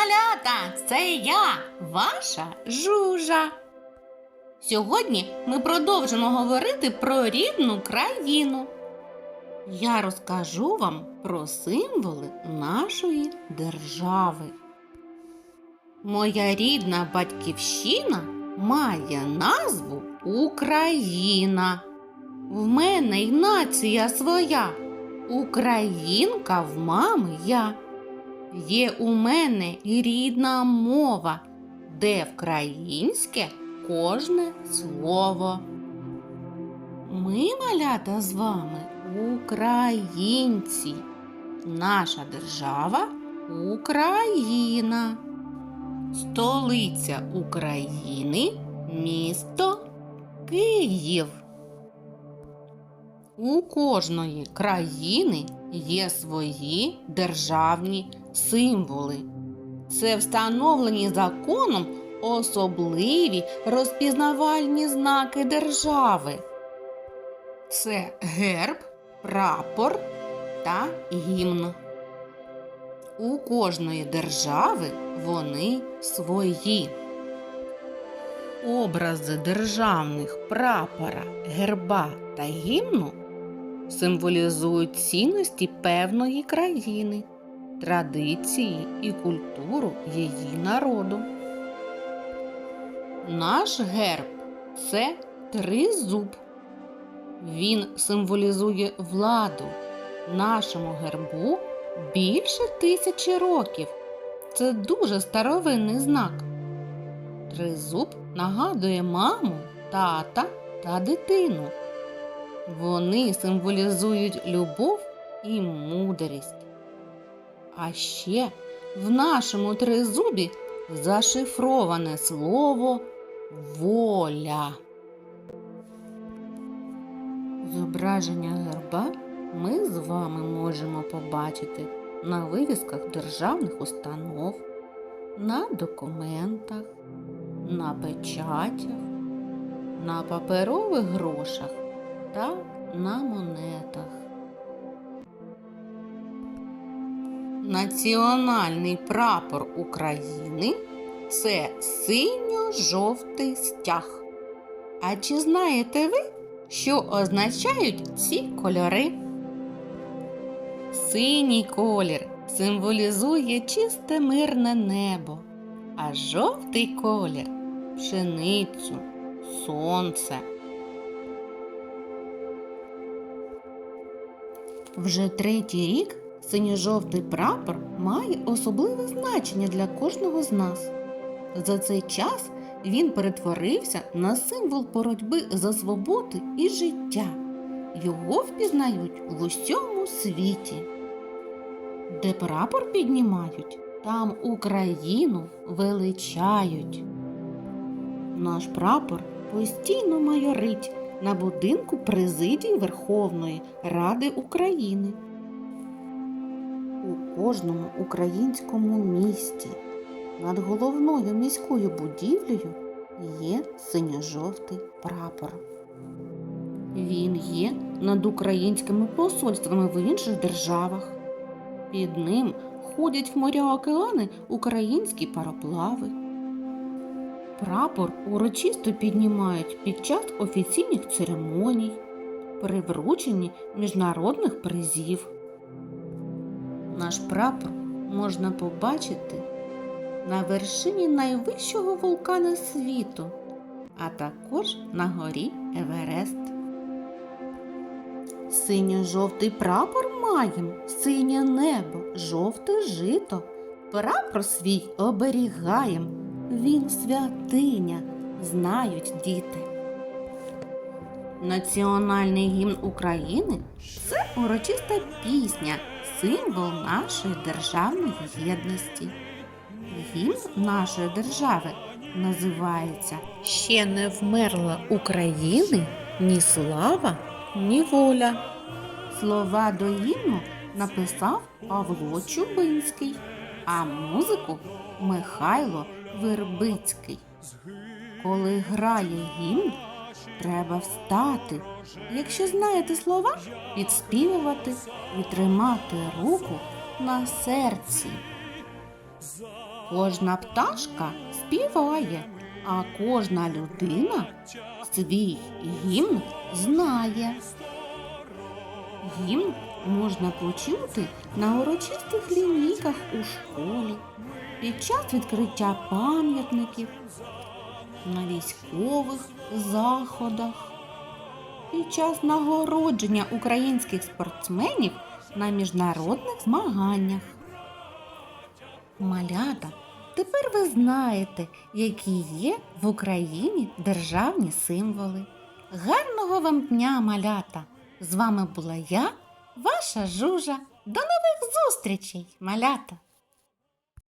малята! Це я, ваша жужа. Сьогодні ми продовжимо говорити про рідну країну. Я розкажу вам про символи нашої держави. Моя рідна батьківщина має назву Україна. В мене й нація своя. Українка в мами я. Є у мене рідна мова, де вкраїнське кожне слово. Ми, малята, з вами українці. Наша держава Україна. Столиця України місто Київ. У кожної країни є свої державні символи. Це встановлені законом особливі розпізнавальні знаки держави. Це герб, прапор та гімн. У кожної держави вони свої. Образи державних прапора, герба та гімну символізують цінності певної країни, традиції і культуру її народу. Наш герб це тризуб. Він символізує владу. Нашому гербу більше тисячі років. Це дуже старовинний знак. Тризуб нагадує маму, тата та дитину. Вони символізують любов і мудрість. А ще в нашому тризубі зашифроване слово воля. Зображення герба ми з вами можемо побачити на вивісках державних установ, на документах, на печатях, на паперових грошах та на монетах. Національний прапор України це синьо-жовтий стяг. А чи знаєте ви, що означають ці кольори? Синій колір символізує чисте мирне небо, а жовтий колір пшеницю, сонце. Вже третій рік синьо-жовтий прапор має особливе значення для кожного з нас. За цей час він перетворився на символ боротьби за свободу і життя. Його впізнають в усьому світі. Де прапор піднімають, там Україну величають. Наш прапор постійно майорить на будинку президії Верховної Ради України. Кожному українському місті над головною міською будівлею є синьо-жовтий прапор. Він є над українськими посольствами в інших державах. Під ним ходять в моря океани українські пароплави. Прапор урочисто піднімають під час офіційних церемоній, при врученні міжнародних призів. Наш прапор можна побачити на вершині найвищого вулкана світу, а також на горі Еверест. Синьо-жовтий прапор маєм, синє небо, жовте жито. Прапор свій оберігаєм. Він святиня, знають діти. Національний гімн України це урочиста пісня, символ нашої державної єдності. Гімн нашої держави називається Ще не вмерла України ні слава, ні воля. Слова до гімну написав Павло Чубинський, а музику Михайло Вербицький. Коли грає гімн, треба встати. Якщо знаєте слова, підспівувати і тримати руку на серці. Кожна пташка співає, а кожна людина свій гімн знає. Гімн можна почути на урочистих лінійках у школі, під час відкриття пам'ятників, на військових заходах, під час нагородження українських спортсменів на міжнародних змаганнях. Малята, тепер ви знаєте, які є в Україні державні символи. Гарного вам дня, малята! З вами була я, ваша жужа. До нових зустрічей, малята!